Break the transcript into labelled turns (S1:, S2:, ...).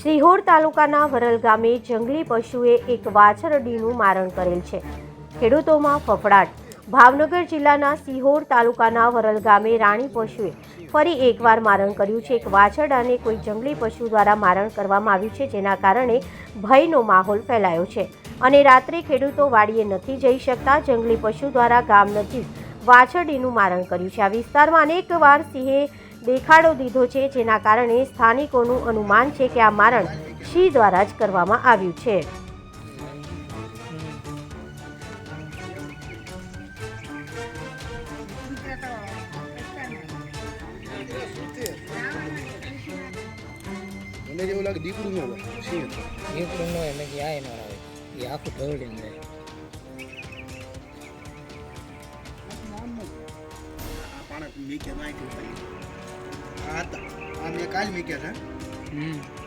S1: સિહોર તાલુકાના વરલ ગામે જંગલી પશુએ એક વાછરડીનું મારણ કરેલ છે. ખેડૂતોમાં ફફડાટ. ભાવનગર જિલ્લાના સિહોર તાલુકાના વરલ ગામે રાણી પશુએ ફરી એકવાર મારણ કર્યું છે. એક વાછરડાને કોઈ જંગલી પશુ દ્વારા મારણ કરવામાં આવ્યું છે, જેના કારણે ભયનો માહોલ ફેલાયો છે. અને રાત્રે ખેડૂતો વાડીએ નથી જઈ શકતા. જંગલી પશુ દ્વારા ગામ નજીક વાછરડીનું મારણ કર્યું છે. આ વિસ્તારમાં અનેકવાર સિંહે દેખાડો દીધો છે જેના કારણે સ્થાનિકોનું અનુમાન છે કે આ મારણ સિંહ દ્વારા જ કરવામાં આવ્યું છે.
S2: મને જેવું લાગે દીકરું ન હોય.
S3: દીકરું ન હોય મેં કીધું આ ન આવે. એ આખું ઢવળીને જાય.
S2: ખાલી. આ હતા. આ મેં કાલ મીક્યા હતા
S3: હમ.